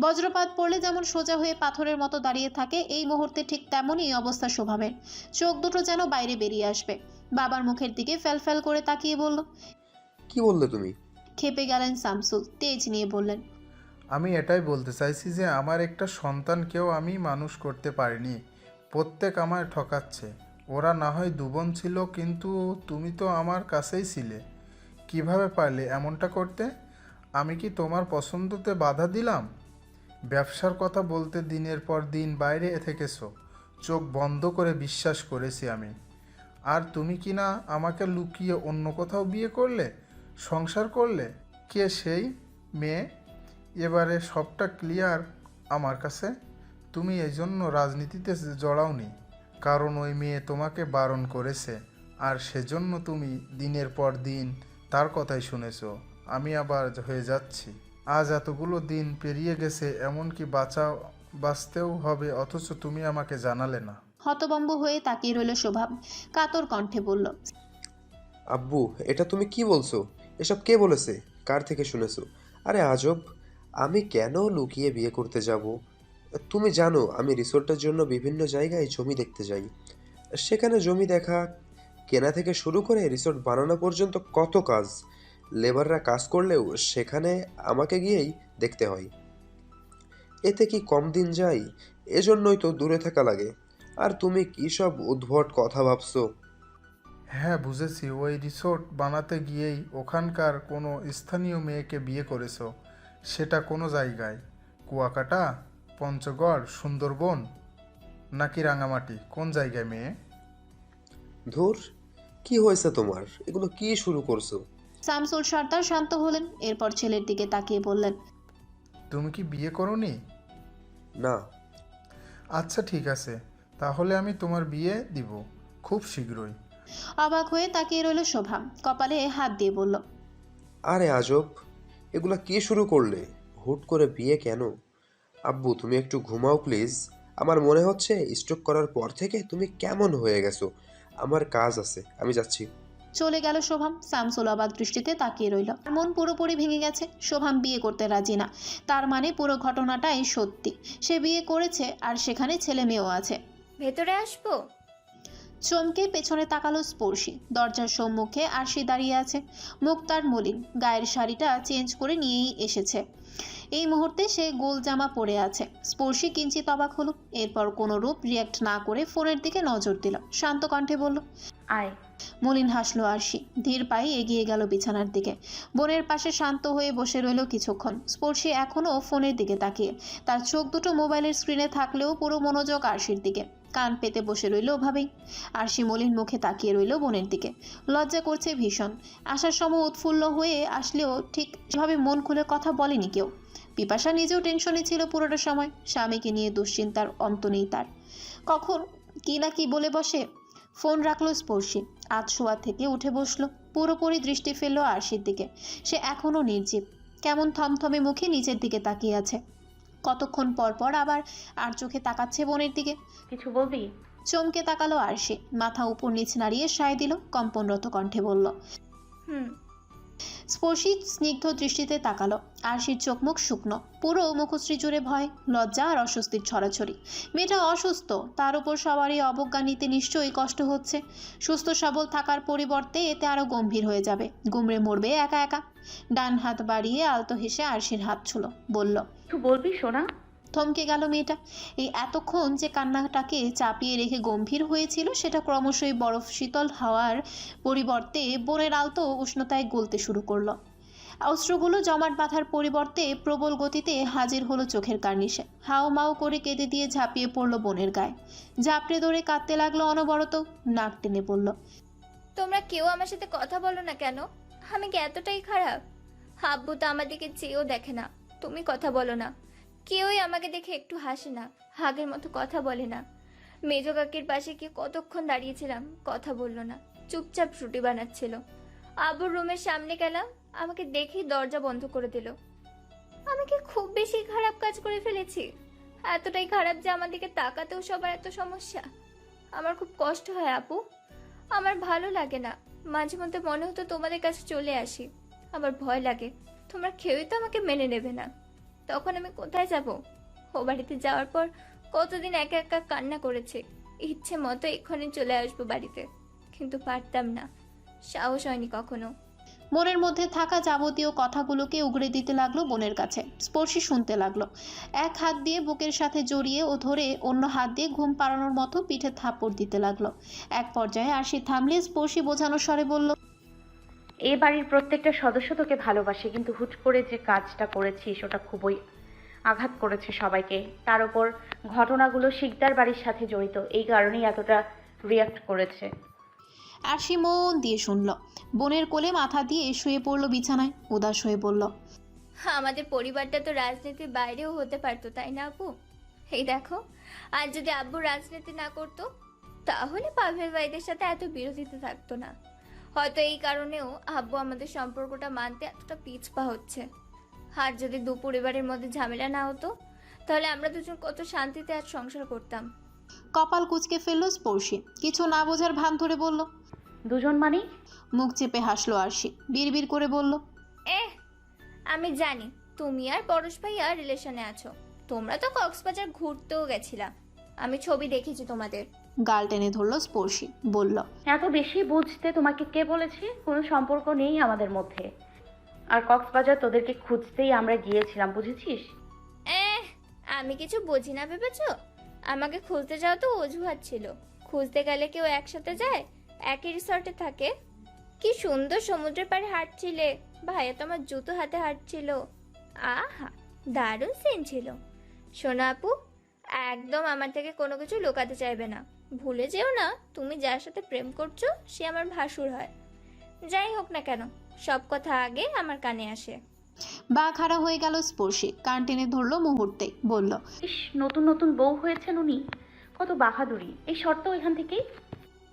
বজ্রপাত পড়লে যেমন সোজা হয়ে পাথরের মতো দাঁড়িয়ে থাকে এই মুহূর্তে ঠিক তেমনই অবস্থা শোভাবের চোখ দুটো যেন বাইরে বেরিয়ে আসবে। বাবার মুখের দিকে ফ্যাল করে তাকিয়ে বলল কি বললে তুমি? খেপে গেলেন শামসুল তেজ নিয়ে বললেন আমি এটাই বলতে চাইছি যে আমার একটা সন্তানকেও আমি মানুষ করতে পারিনি। প্রত্যেক আমায় ঠকাচ্ছে। ওরা না হয় দুবোন ছিল কিন্তু তুমি তো আমার কাছেই ছিলে। কীভাবে পারলে এমনটা করতে? আমি কি তোমার পছন্দতে বাধা দিলাম? ব্যবসার কথা বলতে দিনের পর দিন বাইরে থেকেছো। চোখ বন্ধ করে বিশ্বাস করেছি আমি। আর তুমি কি না আমাকে লুকিয়ে অন্য কোথাও বিয়ে করলে? সংসার করলে? কে সেই মেয়ে? এবারে সবটা ক্লিয়ার আমার কাছে। তুমি এই জন্য রাজনীতিতে জড়াওনি। কারণ ওই মেয়ে তোমাকে বারণ করেছে। আর সেজন্য তুমি দিনের পর দিন তার কথাই শুনেছো। আমি আবার হয়ে যাচ্ছি। আজ এতগুলো দিন পেরিয়ে গেছে এমনকি বাঁচাও বাঁচতেও হবে অথচ তুমি আমাকে জানালে না। হতবম্ব হয়ে তাকিয়ে রইল শোভাব কাতর কণ্ঠে বলল আব্বু এটা তুমি কি বলছো? এসব কে বলেছে? কার থেকে শুনেছো? আরে আজব আমি কেন লুকিয়ে বিয়ে করতে যাব? তুমি জানো আমি রিসোর্টের জন্য বিভিন্ন জায়গায় জমি দেখতে যাই। সেখানে জমি দেখা কেনা থেকে শুরু করে রিসোর্ট বানানো পর্যন্ত কত কাজ। লেবাররা কাজ করলেও সেখানে আমাকে গিয়েই দেখতে হয়। এতে কি কম দিন যায়? এজন্যই তো দূরে থাকা লাগে। আর তুমি কি সব উদ্ভট কথা ভাবছ? হ্যাঁ বুঝেছি। ওই রিসোর্ট বানাতে গিয়েই ওখানকার কোনো স্থানীয় মেয়েকে বিয়ে করেছ। সেটা কোনো জায়গায়? কুয়াকাটা? পঞ্চগড়? সুন্দরবন? নাকি রাঙামাটি? কোন জায়গায় মেয়ে? ধুর কি হয়েছে তোমার? এগুলো কি শুরু করছ? শামসুল সর্দার শান্ত হলেন এরপর ছেলের দিকে তাকিয়ে বললেন তুমি কি বিয়ে করনি? না। আচ্ছা ঠিক আছে। তাহলে আমি তোমার বিয়ে দিব খুব শীঘ্রই। অবাক হয়ে তাকিয়ে রইল শোভা কপালে হাত দিয়ে বলল আরে আজব এগুলা কি শুরু করলে? হুট করে বিয়ে কেন? আব্বু তুমি একটু ঘুমাও প্লিজ। আমার মনে হচ্ছে স্ট্রোক করার পর থেকে তুমি কেমন হয়ে গেছো? আমার কাজ আছে আমি যাচ্ছি। চলে গেল শোভাম। শামসুল অবাক দৃষ্টিতে তাকিয়ে রইল। মন পুরোপুরি ভেঙে গেছে। শোভাম বিয়ে করতে রাজি না। তার মানে পুরো ঘটনাটাই সত্যি। সে বিয়ে করেছে আর সেখানে ছেলে মেয়েও আছে। ভেতরে আসব? চমকে পেছনে তাকালো স্পর্শী। দরজার সম্মুখে আরশি দাঁড়িয়ে আছে। মুখ তার মলিন। গায়ের শাড়িটা চেঞ্জ করে নিয়েই এসেছে। এই মুহূর্তে সে গোল জামা পরে আছে। স্পর্শী কিঞ্চিত অবাক হলো। এরপর কোনো রূপ রিয়াক্ট না করে ফোনের দিকে নজর দিল। শান্ত কণ্ঠে বলল আয়। মলিন হাসলো আরশি। ধীর পায়ে এগিয়ে গেল বিছানার দিকে। বোনের পাশে শান্ত হয়ে বসে রইল কিছুক্ষণ। স্পর্শী এখনও ফোনের দিকে তাকিয়ে। তার চোখ দুটো মোবাইলের স্ক্রিনে থাকলেও পুরো মনোযোগ আরশির দিকে। কান পেতে বসে রইল ওভাবেই আরশি মলিন মুখে তাকিয়ে রইল বোনের দিকে। লজ্জা করছে ভীষণ। আসার সময় উৎফুল্ল হয়ে আসলেও ঠিক সেভাবে মন খুলে কথা বলেনি কেউ। পিপাসা নিজেও টেনশনে ছিল পুরোটা সময়। স্বামীকে নিয়ে দুশ্চিন্তার অন্ত নেই তার। কখন কি না কি বলে বসে ফোন রাখল স্পর্শী। আজ শোয়া থেকে উঠে বসল। পুরোপুরি দৃষ্টি ফেলল আরশির দিকে। সে এখনও নির্জীব। কেমন থমথমে মুখে নিচের দিকে তাকিয়ে আছে। কতক্ষণ পর পর আবার আর চোখে তাকাচ্ছে বোনের দিকে। কিছু বলবি? চমকে তাকালো আরশি। মাথা উপর নিচ নাড়িয়ে সায় দিল কম্পনরত কণ্ঠে বলল হুম স্পর্শী স্নিগ্ধ দৃষ্টিতে তাকালো আরশির চোখ মুখ শুকনো। পুরো মুখশ্রী জুড়ে ভয়, লজ্জা আর অস্বস্তির ছড়াছড়ি। মেয়েটা অসুস্থ, তার উপর সবারই অবজ্ঞা নিতে নিশ্চয়ই কষ্ট হচ্ছে। সুস্থ সবল থাকার পরিবর্তে এতে আরও গম্ভীর হয়ে যাবে, গুমড়ে মরবে একা একা। ডান হাত বাড়িয়ে আলতো হেসে আরশির হাত ছুলো, বলল বলবি সোনা? থমকে গেল মেয়েটা। এই এতক্ষণ যে কান্নাটাকে চাপিয়ে রেখে গম্ভীর হয়েছিল, সেটা ক্রমশই বরফ শীতল হাওয়ার পরিবর্তে বনের আলতো উষ্ণতায় গলতে শুরু করল। অস্ত্রগুলো জমাট বাঁধার পরিবর্তে প্রবল গতিতে হাজির হলো চোখের কার্নিশে। হাও মাও করে কেঁদে দিয়ে ঝাঁপিয়ে পড়ল বোনের গায়ে। ঝাঁপড়ে ধরে কাঁদতে লাগল অনবরত, নাক টেনে পড়ল। তোমরা কেউ আমার সাথে কথা বলো না কেন? আমি কি এতটাই খারাপ? আব্বু তো আমার দিকে চেয়েও দেখে না। তুমি কথা বলো না। কেউই আমাকে দেখে একটু হাসে না, হাগের মতো কথা বলে না। মেজো কাকির পাশে গিয়ে কতক্ষণ দাঁড়িয়েছিলাম, কথা বলল না, চুপচাপ রুটি বানাচ্ছিল। আবুর রুমের সামনে গেলাম, আমাকে দেখেই দরজা বন্ধ করে দিল। আমি কি খুব বেশি খারাপ কাজ করে ফেলেছি? এতটাই খারাপ যে আমার দিকে তাকাতেও সবার এত সমস্যা। আমার খুব কষ্ট হয়, আপু। আমার ভালো লাগে না। মাঝে মধ্যে মনে হতো তোমাদের কাছে চলে আসি। আমার ভয় লাগে। তোমরা কেউই তো আমাকে মেনে নেবে না। তখন আমি কোথায় যাব? ও বাড়িতে যাওয়ার পর কতদিন একা একা কান্না করেছে। ইচ্ছে মতো এক্ষুনি চলে আসব বাড়িতে। কিন্তু পারতাম না। সাহস হয়নি কখনো। মনের মধ্যে থাকা যাবতীয় কথাগুলোকে উগড়ে দিতে লাগল বোনের কাছে। স্পর্শী শুনতে লাগল। এক হাত দিয়ে বুকের সাথে জড়িয়ে ও ধরে অন্য হাত দিয়ে ঘুম পাড়ানোর মতো পিঠে থাপ্পড় দিতে লাগল। এক পর্যায়ে আরশি থামলে স্পর্শী বোঝানোর স্বরে বলল এই বাড়ির প্রত্যেকটা সদস্য তোকে ভালোবাসে কিন্তু হুট করে যে কাজটা করেছিস ওটা খুবই আঘাত করেছে সবাইকে। তার ওপর ঘটনাগুলো শিকদার বাড়ির সাথে জড়িত এই কারণেই এতটা রিয়াক্ট করেছে। আরশি মন দিয়ে শুনল। বোনের কোলে মাথা দিয়ে শুয়ে পড়ল বিছানায় উদাস হয়ে বলল আমাদের পরিবারটা তো রাজনীতির বাইরেও হতে পারতো তাই না আপু? এই দেখো আর যদি আব্বু রাজনীতি না করতো তাহলে পাভেল ভাইদের সাথে এত বিরোধিতা থাকতো না। হয়তো এই কারণেও আব্বু আমাদের সম্পর্কটা মানতে এতটা পিছপা হচ্ছে। আর যদি দু পরিবারের মধ্যে ঝামেলা না হতো তাহলে আমরা দুজন কত শান্তিতে আজ সংসার করতাম। কপাল কুচকে ফেলল স্পর্শী। কিছু না বোঝার ভান ধরে বলল দুজন মানে মুখ চেপে হাসলো আরশি। বিড়বিড় করে বলল এহ আমি জানি তুমি আর পরশ ভাই আর রিলেশনে আছো। তোমরা তো কক্সবাজার ঘুরতেও গেছিলা। আমি ছবি দেখেছি তোমাদের। গাল টেনে ধরলো স্পর্শী বলল এত বেশি বুঝতে তোমাকে কে বলেছে? কোনো সম্পর্ক নেই আমাদের মধ্যে। আর কক্সবাজার তোদেরকে খুঁজতেই আমরা গিয়েছিলাম বুঝেছিস? আমি কিছু বুঝি না ভেবেছ? আমাকে খুঁজতে যাওয়া তো অজুহাত ছিল। খুঁজতে গেলে কেউ একসাথে যায় একই রিসর্টে থাকে। কি সুন্দর সমুদ্রের পাড়ে হাঁটছিলে ভাইয়া তো আমার জুতো হাতে হাঁটছিল। আহা দারুণ সিন ছিল। সোনা আপু একদম আমার থেকে কোনো কিছু লুকাতে চাইবে না। ভুলে যেও না তুমি যার সাথে প্রেম করছ সে আমার ভাসুর হয়। যাই হোক না কেন সব কথা আগে আমার কানে আসে। বা খাড়া হয়ে গেল স্পর্শী কান টেনে ধরলো মুহূর্তে বলল ইস নতুন নতুন বউ হয়েছেন উনি কত বাহাদুরি এই শর্ত এখান থেকেই?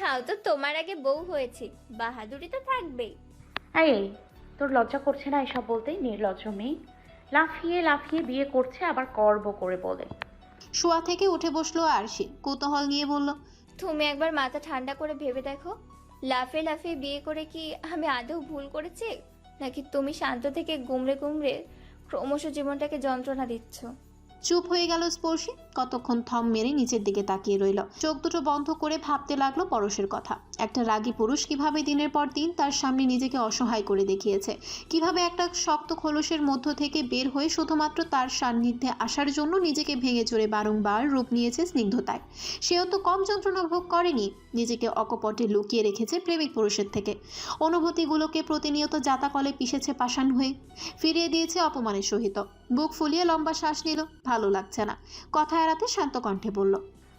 তাও তো তোমার আগে বউ হয়েছি বাহাদুরি তো থাকবেই। এই এই, তোর লজ্জা করছে না এসব বলতে নির্লজ্জ মেয়ে। লাফিয়ে লাফিয়ে বিয়ে করছে আবার করব করে বলে। শোয়া থেকে উঠে বসল আরশি। কৌতূহল নিয়ে বলল, তুমি একবার মাথা ঠান্ডা করে ভেবে দেখো। লাফে লাফে বিয়ে করে কি আমি আদৌ ভুল করেছি? নাকি তুমি শান্ত থেকে গুমড়ে গুমড়ে ক্রমশ জীবনটাকে যন্ত্রণা দিচ্ছ? চুপ হয়ে গেল স্পর্শী। কতক্ষণ থম মেরে নিচের দিকে তাকিয়ে রইল। চোখ দুটো বন্ধ করে ভাবতে লাগল পরশের কথা। একটা রাগী পুরুষ কীভাবে দিনের পর দিন তার সামনে নিজেকে অসহায় করে দেখিয়েছে? কীভাবে একটা শক্ত খোলসের মধ্য থেকে বের হয়ে শুধুমাত্র তার সান্নিধ্যে আসার জন্য নিজেকে ভেঙে চড়ে বারংবার রূপ নিয়েছে স্নিগ্ধতায়? সেও তো কম যন্ত্রণা ভোগ করেনি। নিজেকে অকপটে লুকিয়ে রেখেছে প্রেমিক পুরুষের থেকে। অনুভূতিগুলোকে প্রতিনিয়ত জাতাকলে পিষেছে পাষাণ হয়ে। ফিরিয়ে দিয়েছে অপমানের সহিত। বুক ফুলিয়ে লম্বা শ্বাস নিল। ভালো লাগছে না। কথা এড়াতে শান্ত কণ্ঠে বলল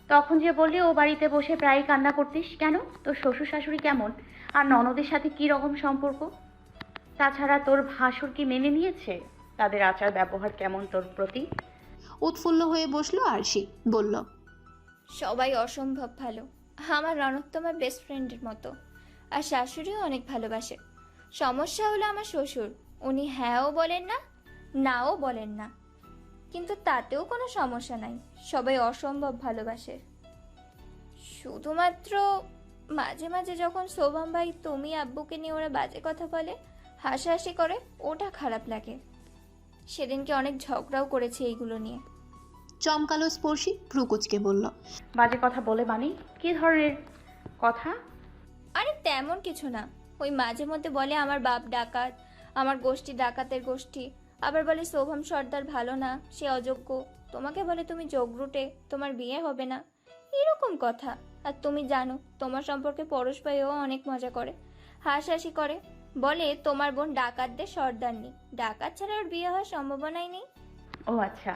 তখন যে বললি ও বাড়িতে বসে প্রায় কান্না করতিস কেন? তোর শ্বশুর শাশুড়ি কেমন? আর ননদের সাথে কি রকম সম্পর্ক? তাছাড়া তোর ভাসুর কি মেনে নিয়েছে? তাদের আচার ব্যবহার কেমন তোর প্রতি? উৎফুল্ল হয়ে বসল আরশি বলল সবাই অসম্ভব ভালো। আমার রনক তো আমার বেস্ট ফ্রেন্ডের মতো। আর শাশুড়িও অনেক ভালোবাসে। সমস্যা হলো আমার শ্বশুর। উনি হ্যাঁও বলেন না নাও বলেন না। কিন্তু তাতেও কোনো সমস্যা নাই। সবাই অসম্ভব ভালোবাসে। শুধুমাত্র মাঝে মাঝে যখন শোভম ভাই তুমি আব্বুকে নিয়ে ওরা বাজে কথা বলে হাসাহাসি করে ওটা খারাপ লাগে। সেদিনকে অনেক ঝগড়াও করেছে এইগুলো নিয়ে। চমকালো স্পর্শী ভ্রুকুচকে বলল বাজে কথা বলে মানে কি ধরনের কথা? আরে তেমন কিছু না। ওই মাঝে মধ্যে বলে আমার বাপ ডাকাত আমার গোষ্ঠী ডাকাতের গোষ্ঠী। আবার বলে শোভম সর্দার ভালো না সে অযোগ্য। তোমাকে বলে তুমি যোগরুটে তোমার বিয়ে হবে না। এরকম কথা। আর তুমি জানো তোমার সম্পর্কে পরশ ভাইও অনেক মজা করে হাসাহাসি করে। বলে তোমার বোন ডাকাতদের সর্দার নেই। ডাকাত ছাড়া ওর বিয়ে হওয়ার সম্ভাবনাই নেই? ও আচ্ছা।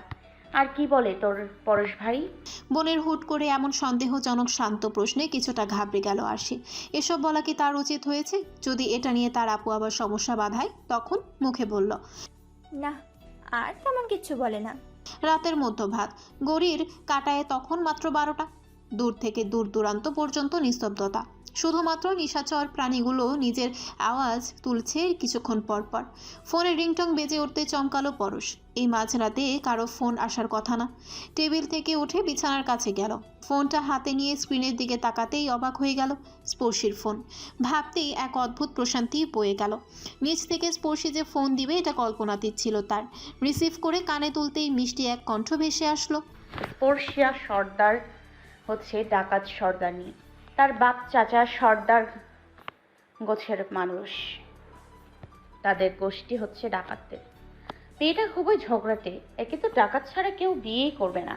আর কি বলে তোর পরশ ভাই? বোনের হুট করে এমন সন্দেহজনক শান্ত প্রশ্নে কিছুটা ঘাবড়ে গেল আরশি। এসব বলা কি তার উচিত হয়েছে? যদি এটা নিয়ে তার আপু আবার সমস্যা বাধায় তখন মুখে বলল না, আর তেমন কিছু বলে না। রাতের মধ্য মধ্যভাগ। গড়ির কাটায় তখন মাত্র বারোটা। দূর থেকে দূর দূরান্ত পর্যন্ত নিস্তব্ধতা। শুধুমাত্র নিশাচর প্রাণীগুলো নিজের আওয়াজ তুলছে কিছুক্ষণ পর পর ফোনের রিংটং বেজে উঠতে চমকালো পরশ। এই মাঝরাতে কারও ফোন আসার কথা না। টেবিল থেকে উঠে বিছানার কাছে গেল। ফোনটা হাতে নিয়ে স্ক্রিনের দিকে তাকাতেই অবাক হয়ে গেল স্পর্শীর ফোন। ভাবতেই এক অদ্ভুত প্রশান্তি বয়ে গেল। নিচ থেকে স্পর্শী যে ফোন দিবে এটা কল্পনাতীত ছিল তার। রিসিভ করে কানে তুলতেই মিষ্টি এক কণ্ঠ ভেসে আসলো। স্পর্শিয়া সর্দার হচ্ছে ডাকাত সর্দারনি। তার বাপ চাচা সর্দার গোছের মানুষ। তাদের গোষ্ঠী হচ্ছে ডাকাতদের। মেয়েটা খুবই ঝগড়াটে, একে তো ডাকাত ছাড়া কেউ বিয়েই করবে না।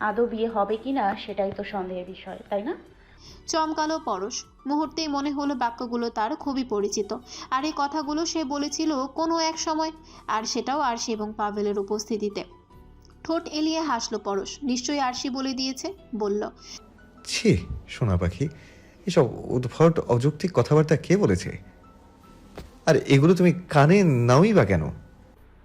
আদৌ বিয়ে হবে কি না সেটাই তো সন্দেহের বিষয়, তাই না? চমকালো পরশ, মুহূর্তেই মনে হলো বাক্যগুলো তার খুবই পরিচিত। আর এই কথাগুলো সে বলেছিল কোনো এক সময়, আর সেটাও আরশি এবং পাভেলের উপস্থিতিতে। ঠোঁট এলিয়ে হাসলো পরশ, নিশ্চয়ই আরশি বলে দিয়েছে, বলল ছি সোনা পাখি এসব উদ্ভট অযৌক্তিক কথাবার্তা কে বলেছে? আর এগুলো তুমি কানে নাওই বা কেন?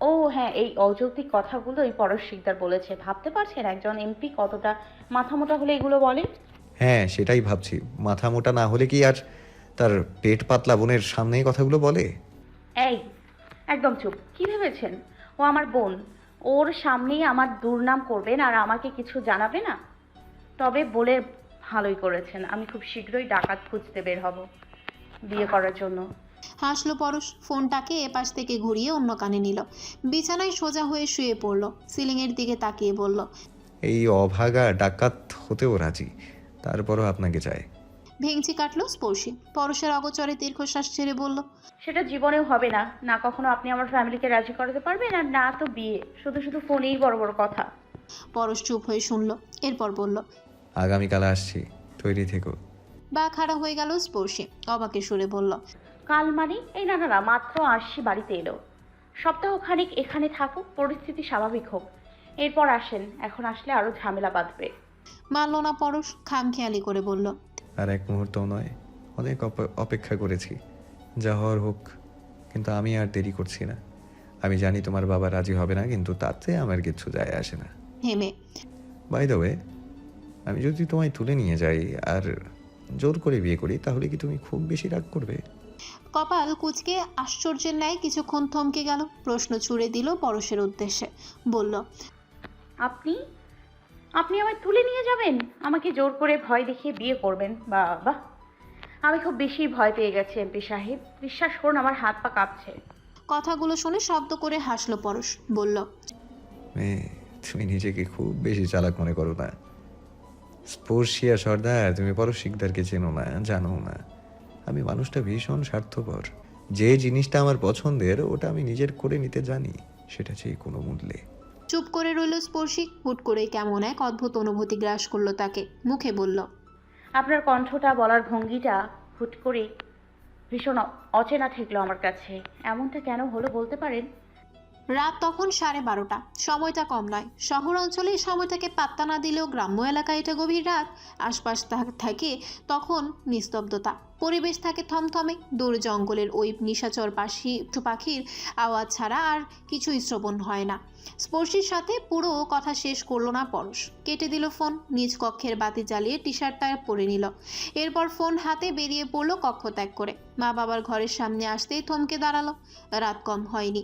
ও হ্যাঁ এই অযৌক্তিক কথাগুলো এই পরশ শিকদার বলেছে। ভাবতে পারছেন একজন এমপি কতটা মাথা মোটা হলে এগুলো বলে? হ্যাঁ সেটাই ভাবছি। মাথা মোটা না হলে কি আর তার পেট পাতলা বোনের সামনেই কথাগুলো বলে? এই একদম চুপ। কি ভেবেছেন? ও আমার বোন। ওর সামনেই আমার দুর্নাম করবেন আর আমাকে কিছু জানাবে না? তবে বলে ভালোই করেছেন। আমি খুব শীঘ্রই ডাকাত খুঁজতে বের হব বিয়ে করার জন্য। হাসলো পরশ ফোনটাকে এপাশ থেকে ঘুরিয়ে অন্য কানে নিল। বিছানায় সোজা হয়ে শুয়ে পড়ল সিলিংয়ের দিকে তাকিয়ে বলল এই অভাগা ডাকাত হতেও রাজি তারপরও আপনাকে চাই। ভেঙচি কাটলো স্পর্শী। পরশের অগচরে দীর্ঘশ্বাস ছেড়ে বলল সেটা জীবনেও হবে না। না কখনো আপনি আমার ফ্যামিলিকে রাজি করাতে পারবেন আর না তো বিয়ে। শুধু শুধু ফোনেই বড় বড় কথা। পরশ চুপ হয়ে শুনল এরপর বলল আগামীকাল আসছি তৈরি থেকো। বা খাড়া হয়ে গেল স্পর্শী অবাকে সুরে বলল কাল মানে? এই না না না মাত্র আসছি বাড়িতে এলো। সপ্তাহখানিক এখানে থাকুক পরিস্থিতি স্বাভাবিক হোক। এরপর আসেন এখন আসলে আরও ঝামেলা বাঁধবে। মানল না পরশ খামখেয়ালি করে বলল আর এক মুহূর্তও নয় অনেক অপ- অপেক্ষা করেছি। যা হওয়ার হোক কিন্তু আমি আর দেরি করছি না। আমি জানি তোমার বাবা রাজি হবে না কিন্তু তাতে আমার কিচ্ছু যায় আসে না। হেমে বাই দ্য ওয়ে আমি যদি তোমায় তুলে নিয়ে যাই আর জোর করে বিয়ে করি তাহলে কি তুমি খুব বেশি রাগ করবে? কপাল কুচকে আশ্চর্যের ন্যায় কিছুক্ষণ থমকে গেল প্রশ্ন ছুড়ে দিল পরশের উদ্দেশ্যে। বলল আপনি? আপনি আমায় তুলে নিয়ে যাবেন? আমাকে জোর করে ভয় দেখিয়ে বিয়ে করবেন? বাবা আমি খুব বেশি ভয় পেয়ে গেছি এমপি সাহেব। বিশ্বাস করুন আমার হাত পা কাঁপছে। কথাগুলো শুনে শব্দ করে হাসলো পরশ। বলল মেয়ে তুমি নিজেকে খুব বেশি চালাক মনে করো না। স্পর্শিয়া সর্দার তুমি পর শিকদারকে চেনো না জানো না। আমি মানুষটা ভীষণ স্বার্থপর। যে জিনিসটা আমার পছন্দের ওটা আমি নিজের করে নিতে জানি সেটা চাই কোনো মূল্যে চুপ করে রইল স্পর্শী হুট করে কেমন এক অদ্ভুত অনুভূতি গ্রাস করল তাকে মুখে বলল আপনার কণ্ঠটা বলার ভঙ্গিটা হুট করে ভীষণ অচেনা ঠেকলো আমার কাছে। এমনটা কেন হলো বলতে পারেন? রাত তখন সাড়ে বারোটা। সময়টা কম নয়। শহর অঞ্চলে সময়টাকে পাত্তা না দিলেও গ্রাম্য এলাকায় এটা গভীর রাত। আশপাশ থাকে তখন নিস্তব্ধতা। পরিবেশ থাকে থমথমে। দূর জঙ্গলের ওই নিশাচর পাশি পাখির আওয়াজ ছাড়া আর কিছুই শ্রবণ হয় না। স্পর্শীর সাথে পুরো কথা শেষ করল না পরশ। কেটে দিল ফোন। নিজ কক্ষের বাতি জ্বালিয়ে টি শার্টটা পরে নিল। এরপর ফোন হাতে বেরিয়ে পড়ল কক্ষ ত্যাগ করে। মা বাবার ঘরের সামনে আসতেই থমকে দাঁড়াল। রাত কম হয়নি।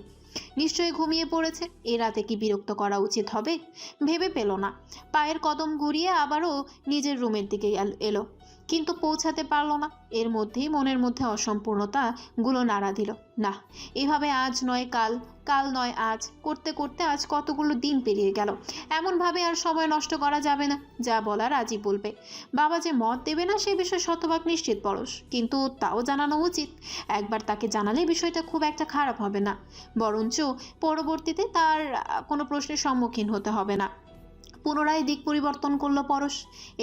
নিশ্চয়ই ঘুমিয়ে পড়েছে এ রাতে কি বিরক্ত করা উচিত হবে? ভেবে পেল না। পায়ের কদম ঘুরিয়ে আবারও নিজের রুমের দিকে এল- এলো। কিন্তু পৌঁছাতে পারল না। এর মধ্যেই মনের মধ্যে অসম্পূর্ণতা গুলো নাড়া দিল। না, এভাবে আজ নয়, কাল কাল নয়, আজ। করতে করতে আজ কতগুলো দিন পেরিয়ে গেল। এমনভাবে আর সময় নষ্ট করা যাবে না। যা বলার আজই বলবে। বাবা যে মত দেবে না, সে বিষয়ে শতভাগ নিশ্চিত পরশ। কিন্তু তাও জানানো উচিত, একবার তাকে জানালে বিষয়টা খুব একটা খারাপ হবে না। বরঞ্চ পরবর্তীতে তার কোনো প্রশ্নের সম্মুখীন হতে হবে না। পুনরায় দিক পরিবর্তন করল পরশ।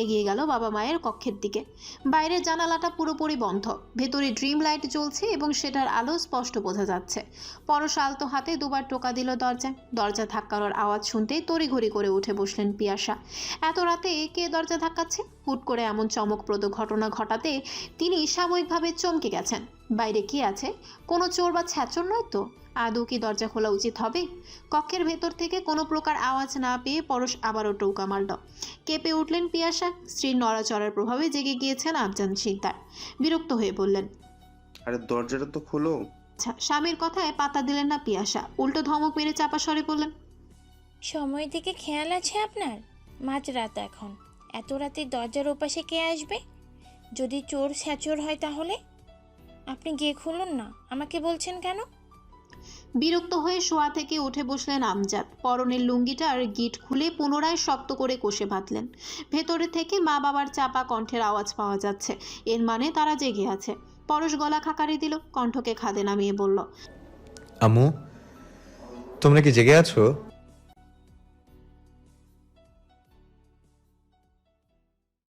এগিয়ে গেল বাবা মায়ের কক্ষের দিকে। বাইরের জানালাটা পুরোপুরি বন্ধ। ভেতরে ড্রিম লাইট জ্বলছে এবং সেটার আলো স্পষ্ট বোঝা যাচ্ছে। পরশ আলতো হাতে দুবার টোকা দিল দরজায় দরজা ধাক্কানোর আওয়াজ শুনতেই তড়িঘড়ি করে উঠে বসলেন পিয়াসা। এত রাতে কে দরজা ধাক্কাচ্ছে? হুট করে এমন চমকপ্রদ ঘটনা ঘটাতে তিনি সাময়িকভাবে চমকে গেছেন। বাইরে কি আছে? কোনো চোর বা ছ্যাচর নয় তো? আদৌ কি দরজা খোলা উচিত হবে? কক্ষের ভেতর থেকে কোনো প্রকার আওয়াজ না পেয়ে পরশ আবারও টৌকা মারল। কেঁপে উঠলেন পিয়াসা। স্ত্রীর নড়াচড়ার প্রভাবে জেগে গিয়েছেন আফজান শিকদার বিরক্ত হয়ে বললেন আরে দরজাটা তো খোলো। আচ্ছা স্বামীর কথায় পাতা দিলেন না পিয়াসা। উল্টো ধমক মেরে চাপা স্বরে বললেন সময় দিকে খেয়াল আছে আপনার? মাঝরাত এখন। এত রাতে দরজার ওপাশে কে আসবে? যদি চোর স্যাচোর হয় তাহলে? আপনি গিয়ে খুলুন না আমাকে বলছেন কেন? বিরক্ত হয়ে শোয়া থেকে উঠে বসলেন আমজাদ। পরনের লুঙ্গিটা আর গিট খুলে পুনরায় শক্ত করে কষে বাঁধলেন। ভেতরে থেকে মা বাবার চাপা কণ্ঠের আওয়াজ পাওয়া যাচ্ছে। এর মানে তারা জেগে আছে। পরশ গলা খাকারি দিল কণ্ঠকে খাদে নামিয়ে বলল আম্মু তোমরা কি জেগে আছো?